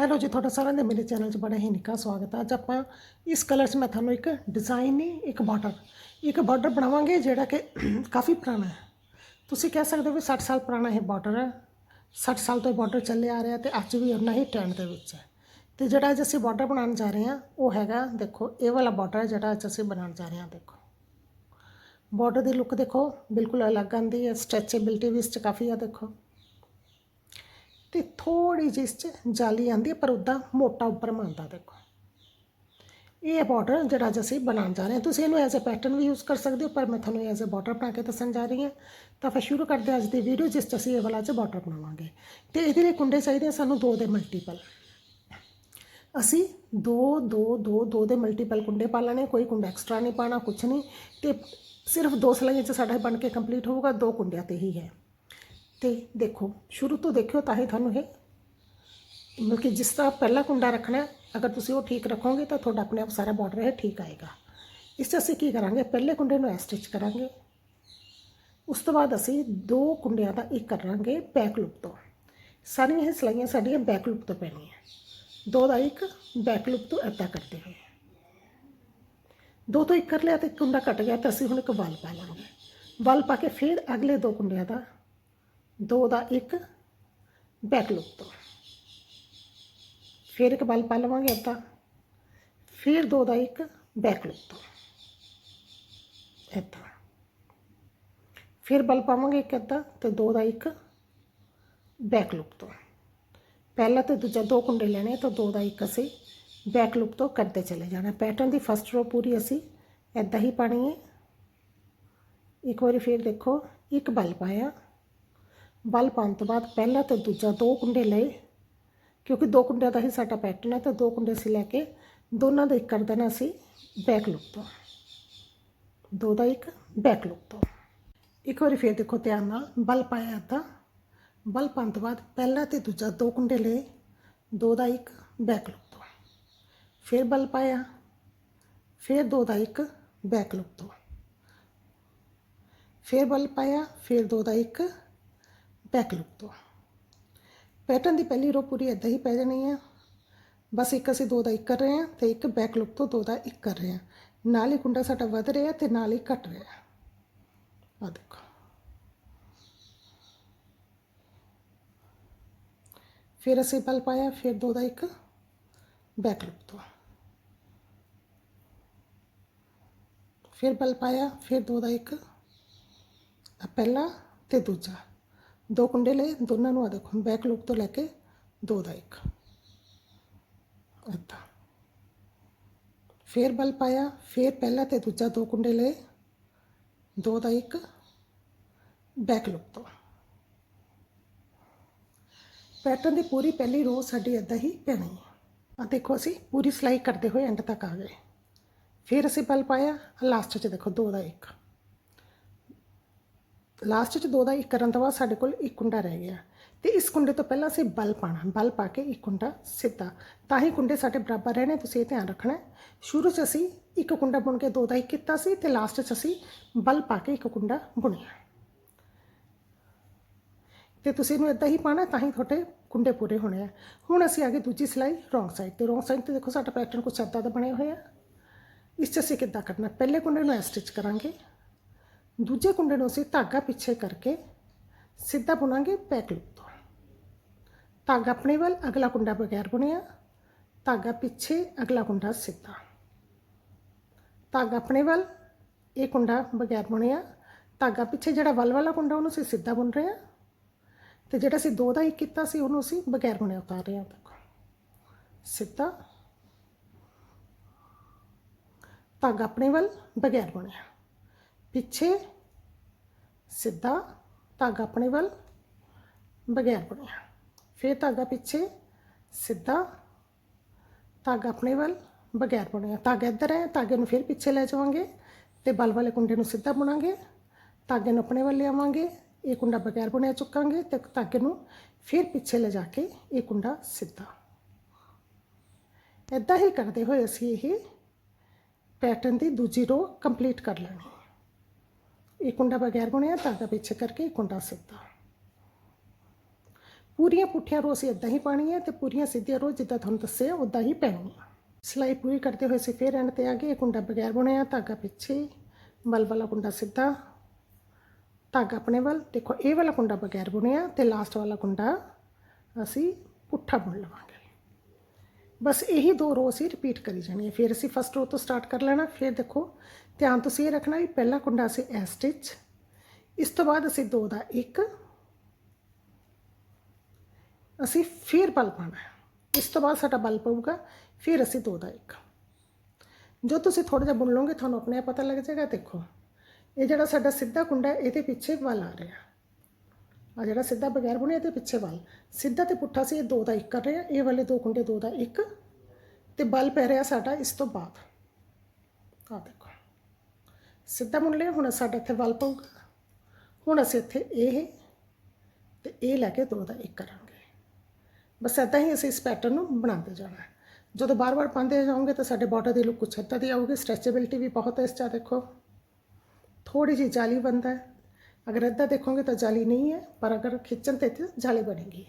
Hello ਜੀ, ਤੁਹਾਡਾ ਸਾਰਿਆਂ ਦਾ ਮੇਰੇ ਚੈਨਲ 'ਚ ਬੜਾ ਹੀ ਨਿੱਘਾ ਸਵਾਗਤ ਹੈ। ਅੱਜ ਆਪਾਂ ਇਸ ਕਲਰ 'ਚ ਮੈਂ ਤੁਹਾਨੂੰ ਇੱਕ ਡਿਜ਼ਾਈਨ ਨਹੀਂ, ਇੱਕ ਬਾਰਡਰ ਇੱਕ ਬਾਰਡਰ ਬਣਾਵਾਂਗੇ ਜਿਹੜਾ ਕਿ ਕਾਫੀ ਪੁਰਾਣਾ ਹੈ। ਤੁਸੀਂ ਕਹਿ ਸਕਦੇ ਹੋ ਵੀ 60 ਸਾਲ ਪੁਰਾਣਾ ਇਹ ਬਾਰਡਰ ਹੈ। 60 ਸਾਲ ਤੋਂ ਇਹ ਬਾਰਡਰ ਚੱਲੇ ਆ ਰਿਹਾ ਤੇ ਅੱਜ ਵੀ ਉਨਾ ਹੀ ਟ੍ਰੈਂਡ ਦੇ ਵਿੱਚ ਹੈ। ਤੇ ਜਿਹੜਾ ਅੱਜ ਅਸੀਂ ਬਾਰਡਰ ਬਣਾਉਣ ਜਾ ਰਹੇ ਹਾਂ, ਉਹ ਹੈਗਾ, ਦੇਖੋ, ਇਹ ਵਾਲਾ ਬਾਰਡਰ ਹੈ ਜਿਹੜਾ ਅੱਜ ਅਸੀਂ ਬਣਾਉਣ ਜਾ ਰਹੇ ਹਾਂ, ਦੇਖੋ। ਬਾਰਡਰ ਦੀ ਲੁੱਕ ਦੇਖੋ, ਬਿਲਕੁਲ ਅਲੱਗ ਆਂਦੀ ਹੈ ਸਟ੍ਰੈਚੇਬਿਲਟੀ ਵੀ ਇਸ 'ਚ ਕਾਫੀ ਆ, ਦੇਖੋ। ਤੇ ਥੋੜੀ ਜਿਹੀ ਇਸ 'ਚ ਜਾਲੀ ਆਂਦੀ ਹੈ, ਪਰ ਉੱਦਾਂ ਮੋਟਾ ਉੱਪਰ ਮੰਨਦਾ ਦੇਖੋ। ਇਹ ਬਾਰਡਰ ਜਿਹੜਾ ਅੱਜ ਅਸੀਂ ਬਣਾਉਣ ਜਾ ਰਹੇ ਹਾਂ, ਤੁਸੀਂ ਇਹਨੂੰ ਐਜ਼ ਅ ਪੈਟਰਨ ਵੀ ਯੂਜ਼ ਕਰ ਸਕਦੇ ਹੋ, ਪਰ ਮੈਂ ਤੁਹਾਨੂੰ ਐਜ਼ ਅ ਬਾਰਡਰ ਬਣਾ ਕੇ ਦੱਸਣ ਜਾ ਰਹੀ ਹਾਂ। ਤਾਂ ਫਿਰ ਸ਼ੁਰੂ ਕਰਦੇ ਹਾਂ ਅੱਜ ਦੀ ਵੀਡੀਓ ਜਿਸ 'ਚ ਅਸੀਂ ਇਹ ਵਾਲਾ 'ਚ ਬਾਰਡਰ ਬਣਾਵਾਂਗੇ। ਤੇ ਇਹਦੇ ਲਈ ਕੁੰਡੇ ਚਾਹੀਦੇ ਸਾਨੂੰ ਦੋ ਦੇ ਮਲਟੀਪਲ ਅਸੀਂ ਦੋ ਦੋ ਦੋ ਦੋ ਦੇ ਮਲਟੀਪਲ ਕੁੰਡੇ ਪਾ ਲੈਣੇ, ਕੋਈ ਕੁੰਡਾ ਐਕਸਟਰਾ ਨਹੀਂ ਪਾਣਾ ਕੁਛ ਨਹੀਂ। ਤੇ ਸਿਰਫ ਦੋ ਸਲਾਈਆਂ 'ਚ ਸਾਡਾ ਬਣ ਕੇ ਕੰਪਲੀਟ ਹੋਊਗਾ, ਦੋ ਕੁੰਡਿਆਂ ਤੇ ਹੀ ਹੈ। ਤੇ ਦੇਖੋ, ਸ਼ੁਰੂ ਤੋਂ ਦੇਖਿਓ ਤਾਂ ਹੀ ਤੁਹਾਨੂੰ ਇਹ ਮਤਲਬ ਕਿ ਜਿਸ ਤਰ੍ਹਾਂ ਪਹਿਲਾ ਕੁੰਡਾ ਰੱਖਣਾ ਅਗਰ ਤੁਸੀਂ ਉਹ ਠੀਕ ਰੱਖੋਗੇ ਤਾਂ ਤੁਹਾਡਾ ਆਪਣੇ ਆਪ ਸਾਰਾ ਬਾਰਡਰ ਇਹ ਠੀਕ ਆਏਗਾ। ਇਸ 'ਚ ਅਸੀਂ ਕੀ ਕਰਾਂਗੇ? ਪਹਿਲੇ ਕੁੰਡੇ ਨੂੰ ਐ ਸਟਿਚ ਕਰਾਂਗੇ। ਉਸ ਤੋਂ ਬਾਅਦ ਅਸੀਂ ਦੋ ਕੁੰਡਿਆਂ ਦਾ ਇੱਕ ਕਰਾਂਗੇ ਬੈਕ ਲੁੱਪ ਤੋਂ। ਸਾਰੀਆਂ ਇਹ ਸਲਾਈਆਂ ਸਾਡੀਆਂ ਬੈਕ ਲੁੱਪ ਤੋਂ ਪੈਣੀਆਂ। ਦੋ ਦਾ ਇੱਕ ਬੈਕ ਲੁੱਪ ਤੋਂ ਇੱਦਾਂ ਕਰਦੇ ਹੋਏ। ਦੋ ਤੋਂ ਇੱਕ ਕਰ ਲਿਆ ਤੇ ਇੱਕ ਕੁੰਡਾ ਕੱਟ ਗਿਆ ਤਾਂ ਅਸੀਂ ਹੁਣ ਇੱਕ ਵਲ ਪਾ ਲਾਂਗੇ। ਵਲ ਪਾ ਕੇ ਫਿਰ ਅਗਲੇ ਦੋ ਕੁੰਡਿਆਂ ਦਾ ਦੋ ਦਾ ਇੱਕ, ਬੈਕ ਲੁੱਪ ਤੋਂ। ਫਿਰ ਇੱਕ ਵਲ ਪਾ ਲਵਾਂਗੇ ਇੱਦਾਂ ਫਿਰ ਦੋ ਦਾ ਇੱਕ, ਬੈਕ ਲੁੱਪ ਤੋਂ। ਇੱਦਾਂ। ਫਿਰ ਬਲ ਪਾਵਾਂਗੇ ਇੱਕ ਅੱਧਾ ਤੇ ਦੋ ਦਾ ਇੱਕ, ਬੈਕ ਲੁੱਪ ਤੋਂ। ਪਹਿਲਾ ਤੇ ਦੂਜਾ ਦੋ ਕੁੰਡੇ ਲੈਣੇ ਤਾਂ ਦੋ ਦਾ ਇੱਕ ਅਸੀਂ ਬੈਕ ਲੁੱਪ ਤੋਂ ਕਰਦੇ ਚਲੇ ਜਾਣਾ। ਪੈਟਰਨ ਦੀ ਫਸਟ ਰੋ ਪੂਰੀ ਅਸੀਂ ਐਦਾਂ ਹੀ ਪਾਣੀ ਹੈ। ਇੱਕ ਵਾਰੀ ਫਿਰ ਦੇਖੋ, ਇੱਕ ਬਲ ਪਾਇਆ। ਬਲ ਪਾਉਣ ਤੋਂ ਬਾਅਦ ਪਹਿਲਾ ਤੇ ਦੂਜਾ ਦੋ ਕੁੰਡੇ ਲਏ, ਕਿਉਂਕਿ ਦੋ ਕੁੰਡਿਆਂ ਦਾ ਹੀ ਸਾਡਾ ਪੈਟਰਨ ਹੈ ਤਾਂ ਦੋ ਕੁੰਡੇ ਅਸੀਂ ਲੈ ਕੇ ਦੋਨਾਂ ਦਾ ਇੱਕ ਕਰ ਦੇਣਾ ਅਸੀਂ ਬੈਕ ਲੁੱਪ ਤੋਂ। ਦੋ ਦਾ ਇੱਕ ਬੈਕ ਲੁੱਪ ਤੋਂ। ਇੱਕ ਵਾਰੀ ਫਿਰ ਦੇਖੋ ਧਿਆਨ ਨਾਲ, ਬਲ ਪਾਇਆ ਤਾਂ ਬਲ ਪਾਉਣ ਤੋਂ ਬਾਅਦ ਪਹਿਲਾ ਤੇ ਦੂਜਾ ਦੋ ਕੁੰਡੇ ਲਏ, ਦੋ ਦਾ ਇੱਕ ਬੈਕ ਲੁੱਪ ਤੋਂ। ਫਿਰ ਬਲ ਪਾਇਆ, ਫਿਰ ਦੋ ਦਾ ਇੱਕ ਬੈਕ ਲੁੱਪ ਤੋਂ। ਫਿਰ ਬਲ ਪਾਇਆ, ਫਿਰ ਦੋ ਦਾ ਇੱਕ ਬੈਕ ਲੁੱਪ ਤੋਂ। ਪੈਟਰਨ ਦੀ ਪਹਿਲੀ ਰੋ ਪੂਰੀ ਇਦਾਂ ਹੀ ਪੈ ਜਾਣੀ ਹੈ ਬਸ ਇੱਕ ਅਸੀਂ ਦੋ ਦਾ ਇੱਕ ਕਰ ਰਹੇ ਹਾਂ ਤੇ ਇੱਕ ਬੈਕ ਲੁੱਪ ਤੋਂ ਦੋ ਦਾ ਇੱਕ ਕਰ ਰਹੇ ਹਾਂ ਨਾਲ ਹੀ ਕੁੰਡਾ ਸਾਡਾ ਵੱਧ ਰਿਹਾ ਤੇ ਨਾਲ ਹੀ ਘਟ ਰਿਹਾ। ਆ ਦੇਖੋ। ਫਿਰ ਅਸੀਂ ਬਲ ਪਾਇਆ, ਫਿਰ ਦੋ ਦਾ ਇੱਕ ਬੈਕ ਲੁੱਪ ਤੋਂ। ਫਿਰ ਬਲ ਪਾਇਆ, ਫਿਰ ਦੋ ਦਾ ਇੱਕ ਪਹਿਲਾ ਤੇ ਦੂਜਾ। ਦੋ ਕੁੰਡੇ ਲਏ, ਦੋਨਾਂ ਨੂੰ ਆ ਦੇਖੋ ਬੈਕ ਲੁੱਪ ਤੋਂ ਲੈ ਕੇ ਦੋ ਦਾ ਇੱਕ। ਇੱਦਾਂ ਫਿਰ ਬਲ ਪਾਇਆ, ਫਿਰ ਪਹਿਲਾ ਤੇ ਦੂਜਾ ਦੋ ਕੁੰਡੇ ਲਏ, ਦੋ ਦਾ ਇੱਕ ਬੈਕ ਲੁੱਪ ਤੋਂ। ਪੈਟਰਨ ਦੀ ਪੂਰੀ ਪਹਿਲੀ ਰੋ ਸਾਡੀ ਇਦਾਂ ਹੀ ਪੈਣੀ ਹੈ। ਆ ਦੇਖੋ ਅਸੀਂ ਪੂਰੀ ਸਿਲਾਈ ਕਰਦੇ ਹੋਏ ਐਂਡ ਤੱਕ ਆ ਗਏ। ਫਿਰ ਅਸੀਂ ਬਲ ਪਾਇਆ ਲਾਸਟ 'ਚ ਦੇਖੋ ਦੋ ਦਾ ਇੱਕ। ਲਾਸਟ 'ਚ ਦੋ ਦਾ ਇੱਕ ਕਰਨ ਤੋਂ ਬਾਅਦ ਸਾਡੇ ਕੋਲ ਇੱਕ ਕੁੰਡਾ ਰਹਿ ਗਿਆ। ਤੇ ਇਸ ਕੁੰਡੇ ਤੋਂ ਪਹਿਲਾਂ ਅਸੀਂ ਬਲ ਪਾਣਾ ਬਲ ਪਾ ਕੇ ਇੱਕ ਕੁੰਡਾ ਸਿੱਧਾ। ਤਾਂ ਹੀ ਕੁੰਡੇ ਸਾਡੇ ਬਰਾਬਰ ਰਹਿਣੇ, ਤੁਸੀਂ ਇਹ ਧਿਆਨ ਰੱਖਣਾ ਸ਼ੁਰੂ 'ਚ ਅਸੀਂ ਇੱਕ ਕੁੰਡਾ ਬੁਣ ਕੇ ਦੋ ਦਾ ਇੱਕ ਕੀਤਾ ਸੀ ਤੇ ਲਾਸਟ 'ਚ ਅਸੀਂ ਬਲ ਪਾ ਕੇ ਇੱਕ ਕੁੰਡਾ ਬੁਣਿਆ ਤੇ ਤੁਸੀਂ ਇਹਨੂੰ ਇਦਾਂ ਹੀ ਪਾਣਾ ਤਾਂ ਹੀ ਤੁਹਾਡੇ ਕੁੰਡੇ ਪੂਰੇ ਹੋਣੇ ਆ ਹੁਣ ਅਸੀਂ ਆ ਗਏ ਦੂਜੀ ਸਿਲਾਈ ਰੋਂਗ ਸਾਈਡ ਤੇ। ਰੋਂਗ ਸਾਈਡ ਤੇ ਦੇਖੋ ਸਾਡਾ ਪੈਟਰਨ ਕੁਛ ਇੱਦਾਂ ਦਾ ਬਣਿਆ ਹੋਇਆ। ਇਸ 'ਚ ਅਸੀਂ ਕਿੱਦਾਂ ਕਰਨਾ ਪਹਿਲੇ ਕੁੰਡੇ ਨੂੰ ਸਟਿਚ ਕਰਾਂਗੇ। ਦੂਜੇ ਕੁੰਡੇ ਨੂੰ ਅਸੀਂ ਧਾਗਾ ਪਿੱਛੇ ਕਰਕੇ ਸਿੱਧਾ ਬੁਣਾਂਗੇ ਬੈਕ ਲੁੱਪ ਤੋਂ। ਧਾਗਾ ਆਪਣੇ ਵੱਲ, ਅਗਲਾ ਕੁੰਡਾ ਬਗੈਰ ਬੁਣਿਆ। ਧਾਗਾ ਪਿੱਛੇ, ਅਗਲਾ ਕੁੰਡਾ ਸਿੱਧਾ। ਧਾਗਾ ਆਪਣੇ ਵੱਲ, ਇਹ ਕੁੰਡਾ ਬਗੈਰ ਬੁਣਿਆ। ਧਾਗਾ ਪਿੱਛੇ ਜਿਹੜਾ ਵੱਲ ਵਾਲਾ ਕੁੰਡਾ, ਉਹਨੂੰ ਅਸੀਂ ਸਿੱਧਾ ਬੁਣ ਰਹੇ ਹਾਂ। ਤੇ ਜਿਹੜਾ ਅਸੀਂ ਦੋ ਦਾ ਇੱਕ ਕੀਤਾ ਸੀ, ਉਹਨੂੰ ਅਸੀਂ ਬਗੈਰ ਬੁਣਿਆ ਉਤਾਰ ਰਹੇ ਹਾਂ ਦੇਖੋ। ਸਿੱਧਾ। ਧਾਗਾ ਆਪਣੇ ਵੱਲ, ਬਗੈਰ ਬੁਣਿਆ। ਪਿੱਛੇ ਸਿੱਧਾ ਧਾਗਾ ਆਪਣੇ ਵੱਲ, ਬਗੈਰ ਬੁਣਿਆ। ਫਿਰ ਧਾਗਾ ਪਿੱਛੇ ਸਿੱਧਾ ਧਾਗਾ ਆਪਣੇ ਵੱਲ, ਬਗੈਰ ਬਣਿਆ। ਧਾਗਾ ਇੱਧਰ ਹੈ, ਧਾਗੇ ਨੂੰ ਫਿਰ ਪਿੱਛੇ ਲੈ ਜਾਵਾਂਗੇ ਤੇ ਬਲ ਵਾਲੇ ਕੁੰਡੇ ਨੂੰ ਸਿੱਧਾ ਬੁਣਾਂਗੇ। ਧਾਗੇ ਨੂੰ ਆਪਣੇ ਵੱਲ ਲਿਆਵਾਂਗੇ, ਇਹ ਕੁੰਡਾ ਬਗੈਰ ਬੁਣਿਆ ਚੁੱਕਾਂਗੇ ਤੇ ਧਾਗੇ ਨੂੰ ਫਿਰ ਪਿੱਛੇ ਲੈ ਜਾ ਕੇ ਇਹ ਕੁੰਡਾ ਸਿੱਧਾ। ਇਦਾਂ ਹੀ ਕਰਦੇ ਹੋਏ ਅਸੀਂ ਇਹ ਪੈਟਰਨ ਦੀ ਦੂਜੀ ਰੋ ਕੰਪਲੀਟ ਕਰ ਲੈਣੀ। ਇਹ ਕੁੰਡਾ ਬਗੈਰ ਬੁਣਿਆ ਧਾਗਾ ਪਿੱਛੇ ਕਰਕੇ ਇਹ ਕੁੰਡਾ ਸਿੱਧਾ। ਪੂਰੀਆਂ ਪੁੱਠੀਆਂ ਰੋਜ਼ ਅਸੀਂ ਇਦਾਂ ਹੀ ਪਾਣੀ ਹੈ ਤੇ ਪੂਰੀਆਂ ਸਿੱਧੀਆਂ ਰੋਜ਼ ਜਿੱਦਾਂ ਤੁਹਾਨੂੰ ਦੱਸਿਆ ਉਦਾਂ ਹੀ ਪੈਣੀ ਆ ਸਿਲਾਈ ਪੂਰੀ ਕਰਦੇ ਹੋਏ ਅਸੀਂ ਫੇਰ ਐਂਡ ਤੇ ਆ ਗਏ, ਇਹ ਕੁੰਡਾ ਬਗੈਰ ਬੁਣਿਆ, ਧਾਗਾ ਪਿੱਛੇ ਬਲ ਵਾਲਾ ਕੁੰਡਾ ਸਿੱਧਾ। ਧਾਗਾ ਆਪਣੇ ਵੱਲ, ਦੇਖੋ ਇਹ ਵਾਲਾ ਕੁੰਡਾ ਬਗੈਰ ਬੁਣਿਆ ਤੇ ਲਾਸਟ ਵਾਲਾ ਕੁੰਡਾ ਅਸੀਂ ਪੁੱਠਾ ਬੁਣ ਲਵਾਂਗੇ। ਬਸ ਇਹੀ ਦੋ ਰੋ ਅਸੀਂ ਰਿਪੀਟ ਕਰੀ ਜਾਣੀ ਹੈ। ਫਿਰ ਅਸੀਂ ਫਸਟ ਰੋ ਤੋਂ ਸਟਾਰਟ ਕਰ ਲੈਣਾ। ਫਿਰ ਦੇਖੋ, ਧਿਆਨ ਤੁਸੀਂ ਇਹ ਰੱਖਣਾ ਵੀ ਪਹਿਲਾ ਕੁੰਡਾ ਅਸੀਂ ਐ ਸਟਿਚ ਇਸ ਤੋਂ ਬਾਅਦ ਅਸੀਂ ਦੋ ਦਾ ਇੱਕ, ਅਸੀਂ ਫਿਰ ਬਲ ਪਾਣਾ ਇਸ ਤੋਂ ਬਾਅਦ ਸਾਡਾ ਬਲ ਪਊਗਾ, ਫਿਰ ਅਸੀਂ ਦੋ ਦਾ ਇੱਕ। ਜੋ ਤੁਸੀਂ ਥੋੜਾ ਜਿਹਾ ਬੁਣ ਲਓਗੇ, ਤੁਹਾਨੂੰ ਆਪਣੇ ਆਪ ਪਤਾ ਲੱਗ ਜਾਏਗਾ, ਦੇਖੋ। ਇਹ ਜਿਹੜਾ ਸਾਡਾ ਸਿੱਧਾ ਕੁੰਡਾ ਇਹਦੇ ਪਿੱਛੇ ਬਲ ਆ ਰਿਹਾ। ਆ ਜਿਹੜਾ ਸਿੱਧਾ ਬਗੈਰ ਬੁਣਿਆ ਇਹਦੇ ਪਿੱਛੇ ਵੱਲ। ਸਿੱਧਾ ਤੇ ਪੁੱਠਾ ਸੀ, ਇਹ ਦੋ ਦਾ ਇੱਕ ਕਰ ਰਹੇ ਆ ਇਹ ਵਾਲੇ ਦੋ ਕੁੰਡੇ ਦੋ ਦਾ ਇੱਕ, ਤੇ ਬਲ ਪੈ ਰਿਹਾ ਸਾਡਾ ਇਸ ਤੋਂ ਬਾਅਦ। ਆ ਦੇਖੋ। ਸਿੱਧਾ ਮੁੜ ਲਿਆ, ਹੁਣ ਸਾਡਾ ਇੱਥੇ ਵੱਲ ਪਊਗਾ। ਹੁਣ ਅਸੀਂ ਇੱਥੇ ਇਹ ਤੇ ਇਹ ਲੈ ਕੇ ਦੋ ਦਾ ਇੱਕ ਕਰਾਂਗੇ। ਬਸ ਇੱਦਾਂ ਹੀ ਅਸੀਂ ਇਸ ਪੈਟਰਨ ਨੂੰ ਬਣਾਉਂਦੇ ਜਾਣਾ ਹੈ। ਜਦੋਂ ਬਾਰ-ਬਾਰ ਪਾਉਂਦੇ ਜਾਓਗੇ ਤਾਂ ਸਾਡੇ ਬਾਰਡਰ ਦੀ ਲੁੱਕ ਕੁਛ ਇੱਦਾਂ ਦੀ ਆਊਗੀ ਸਟ੍ਰੈਚੇਬਿਲਿਟੀ ਵੀ ਬਹੁਤ ਹੈ ਇਸ 'ਚ ਦੇਖੋ। ਥੋੜੀ ਜਿਹੀ ਜਾਲੀ ਬੰਦਾ ਹੈ। ਅਗਰ ਇੱਦਾਂ ਦੇਖੋਗੇ ਤਾਂ ਜਾਲੀ ਨਹੀਂ ਹੈ ਪਰ ਅਗਰ ਖਿੱਚਣ ਤੇ ਤੇ ਜਾਲੀ ਬਣੇਗੀ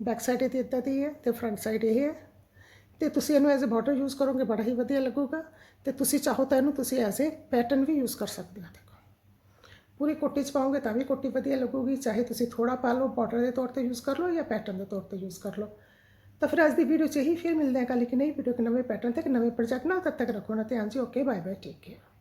ਬੈਕ ਸਾਈਡ ਇਹਦੀ ਇੱਦਾਂ ਦੀ ਹੈ ਤੇ ਫਰੰਟ ਸਾਈਡ ਇਹ ਹੈ ਤੇ ਤੁਸੀਂ ਇਹਨੂੰ ਐਜ਼ ਅ ਬਾਰਡਰ ਯੂਜ਼ ਕਰੋਗੇ ਬੜਾ ਹੀ ਵਧੀਆ ਲੱਗੂਗਾ ਤੇ ਤੁਸੀਂ ਚਾਹੋ ਤਾਂ ਇਹਨੂੰ ਤੁਸੀਂ ਐਜ਼ ਅ ਪੈਟਰਨ ਵੀ ਯੂਜ਼ ਕਰ ਸਕਦੇ ਹੋ ਦੇਖੋ ਪੂਰੀ ਕੋਟੀ ਚ ਪਾਓਗੇ ਤਾਂ ਵੀ ਕੋਟੀ ਵਧੀਆ ਲੱਗੂਗੀ ਚਾਹੇ ਤੁਸੀਂ ਥੋੜਾ ਪਾ ਲਓ ਬਾਰਡਰ ਦੇ ਤੌਰ ਤੇ ਯੂਜ਼ ਕਰ ਲਓ ਜਾਂ ਪੈਟਰਨ ਦੇ ਤੌਰ ਤੇ ਯੂਜ਼ ਕਰ ਲਓ ਤਾਂ ਫਿਰ ਅੱਜ ਦੀ ਵੀਡੀਓ ਚ ਹੀ ਫਿਰ ਮਿਲਦੇ ਹਾਂ ਕੱਲ੍ਹ ਇੱਕ ਨਈ ਵੀਡੀਓ ਇੱਕ ਨਵੇਂ ਪੈਟਰਨ ਤੇ ਇੱਕ ਨਵੇਂ ਪ੍ਰੋਜੈਕਟ ਨਾਲ ਤਦ ਤੱਕ ਰੱਖੋ ਨਾ ਧਿਆਨ ਜੀ okay bye bye take care